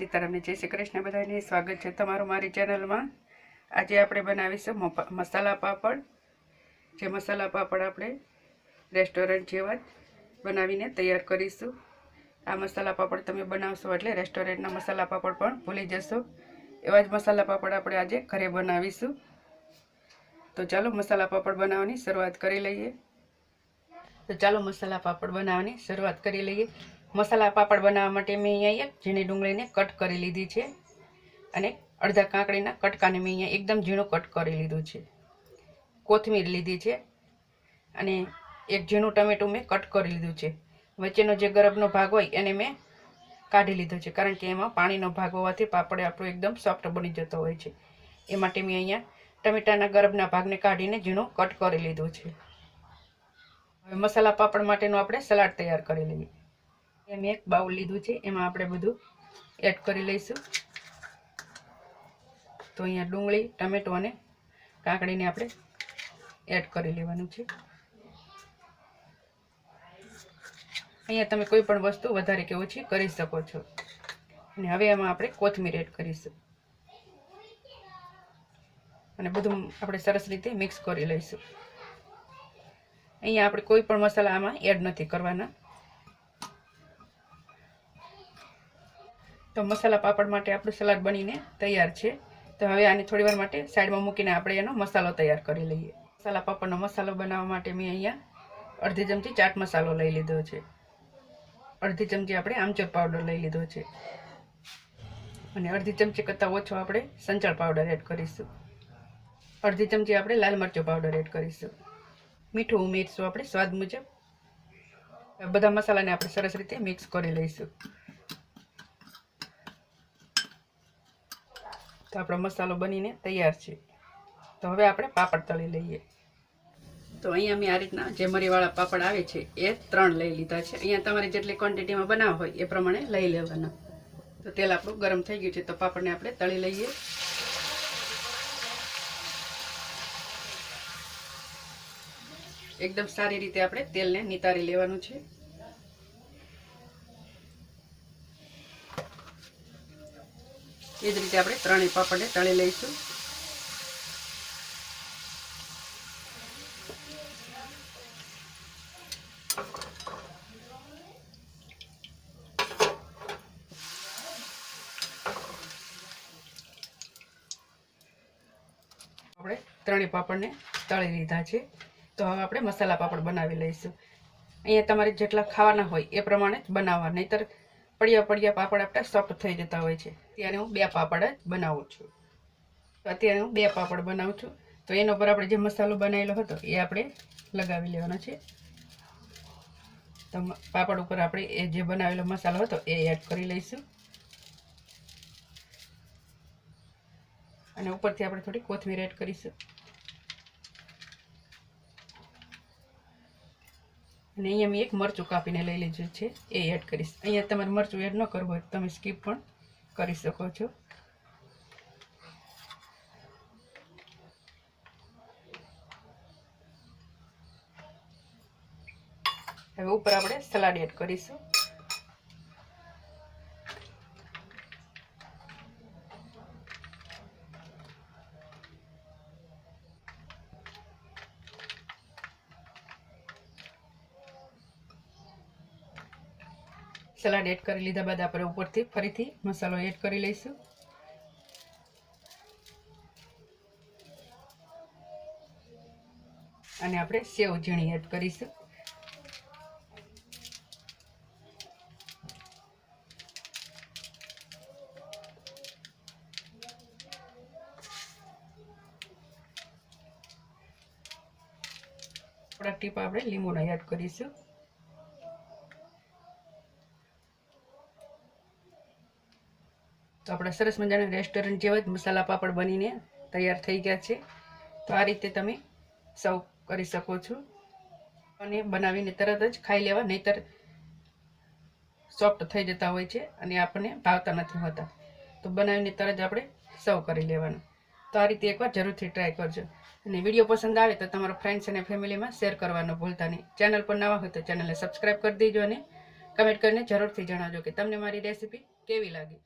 સીતારામને જય શ્રી કૃષ્ણ બધાને સ્વાગત છે તમારું મારી ચેનલમાં. આજે આપણે બનાવીશું મસાલા પાપડ. જે મસાલા પાપડ આપણે રેસ્ટોરન્ટ જેવા જ બનાવીને તૈયાર કરીશું. આ મસાલા પાપડ તમે બનાવશો એટલે રેસ્ટોરન્ટના મસાલા પાપડ પણ ભૂલી જશો. એવા જ મસાલા પાપડ આપણે આજે ઘરે બનાવીશું. તો ચાલો મસાલા પાપડ બનાવવાની શરૂઆત કરી લઈએ. તો ચાલો મસાલા પાપડ બનાવવાની શરૂઆત કરી લઈએ. મસાલા પાપડ બનાવવા માટે મેં અહીંયા એક ઝીણી ડુંગળીને કટ કરી લીધી છે અને અડધા કાંકડીના કટકાને મેં અહીંયા એકદમ ઝીણું કટ કરી લીધું છે. કોથમીર લીધી છે અને એક ઝીણું ટમેટું મેં કટ કરી લીધું છે. વચ્ચેનો જે ગરબનો ભાગ હોય એને મેં કાઢી લીધો છે, કારણ કે એમાં પાણીનો ભાગ હોવાથી પાપડ આપણો એકદમ સોફ્ટ બની જતો હોય છે. એ માટે મેં અહીંયા ટમેટાના ગરબના ભાગને કાઢીને ઝીણું કટ કરી લીધું છે. હવે મસાલા પાપડ માટેનું આપણે સલાડ તૈયાર કરી લઈએ. એમ એક બાઉલ લીધું છે, એમાં આપણે બધું એડ કરી લઈશું. તો અહીંયા ડુંગળી, ટમેટો અને કાકડીને આપણે એડ કરી લેવાનું છે. અહીંયા તમે કોઈ પણ વસ્તુ વધારે કે ઓછી કરી શકો છો. અને હવે એમાં આપણે કોથમીર એડ કરીશું. અને બધું આપણે સરસ રીતે મિક્સ કરી લઈશું. અહીંયા આપણે કોઈ પણ મસાલા આમાં એડ નથી કરવાના. તો મસાલા પાપડ માટે આપણું સલાડ બનીને તૈયાર છે. તો હવે આને થોડી વાર માટે સાઈડમાં મૂકીને આપણે એનો મસાલો તૈયાર કરી લઈએ. મસાલા પાપડનો મસાલો બનાવવા માટે મેં અહીંયા અડધી ચમચી ચાટ મસાલો લઈ લીધો છે. અડધી ચમચી આપણે આમચૂર પાવડર લઈ લીધો છે. અને અડધી ચમચી કરતાં ઓછો આપણે સંચળ પાવડર એડ કરીશું. અડધી ચમચી આપણે લાલ મરચું પાવડર એડ કરીશું. મીઠું ઉમેરીશું આપણે સ્વાદ મુજબ. બધા મસાલાને આપણે સરસ રીતે મિક્સ કરી લઈશું. તો આપણો મસાલો બનીને તૈયાર છે. તો હવે આપણે પાપડ તળી લઈએ. તો અહીંયા મેં આ રીતના જે મરીવાળા પાપડ આવે છે, એ ત્રણ લઈ લીધા છે. અહીંયા તમારે જેટલી ક્વોન્ટિટીમાં બનાવવા હોય, એ પ્રમાણે લઈ લેવાના. તો તેલ આપણું ગરમ થઈ ગયું છે, તો પાપડને આપણે તળી લઈએ. એકદમ સારી રીતે આપણે તેલને નિતારી લેવાનું છે. એ જ રીતે આપણે ત્રણેય પાપડને તળી લઈશું. આપણે ત્રણેય પાપડને તળી લીધા છે. તો હવે આપણે મસાલા પાપડ બનાવી લઈશું. અહીંયા તમારે જેટલા ખાવાના હોય એ પ્રમાણે જ બનાવવા. નહીતર પડ્યા પડ્યા પાપડ આપણા સોફ્ટ થઈ જતા હોય છે. ત્યારે હું બે પાપડ જ બનાવું છું. અત્યારે હું બે પાપડ બનાવું છું. તો એના ઉપર આપણે જે મસાલો બનાવેલો હતો એ આપણે લગાવી લેવાનો છે. તો પાપડ ઉપર આપણે એ જે બનાવેલો મસાલો હતો એ એડ કરી લઈશું. અને ઉપરથી આપણે થોડી કોથમીર એડ કરીશું. અને અહીંયા મેં એક મરચું કાપીને લઈ લીધું છે, એ એડ કરીશ. અહીંયા તમારે મરચું એડ ન કરવું હોય તમે સ્કીપ પણ કરી શકો છો. હવે ઉપર આપણે સલાડ એડ કરીશું. સલાડ એડ કરી લીધા બાદ આપણે ઉપરથી ફરીથી મસાલો એડ કરી લઈશું. અને આપણે સેવ ઝીણી એડ કરીશું. થોડાક ટીપા આપણે લીંબુના એડ કરીશું. તો આપણા સરસ મજાના રેસ્ટોરન્ટ જેવા જ મસાલા પાપડ બનીને તૈયાર થઈ ગયા છે. તો આ રીતે તમે સર્વ કરી શકો છો. અને બનાવીને તરત જ ખાઈ લેવા, નહીતર સોફ્ટ થઈ જતા હોય છે અને આપણને ભાવતા નથી હોતા. તો બનાવીને તરત જ આપણે સર્વ કરી લેવાનું. તો આ રીતે એકવાર જરૂરથી ટ્રાય કરજો. અને વીડિયો પસંદ આવે તો તમારા ફ્રેન્ડ્સ અને ફેમિલીમાં શેર કરવાનું ભૂલતા નહીં. ચેનલ પર નવા હોય તો ચેનલને સબસ્ક્રાઈબ કરી દેજો અને કમેન્ટ કરીને જરૂરથી જણાવજો કે તમને મારી રેસીપી કેવી લાગી?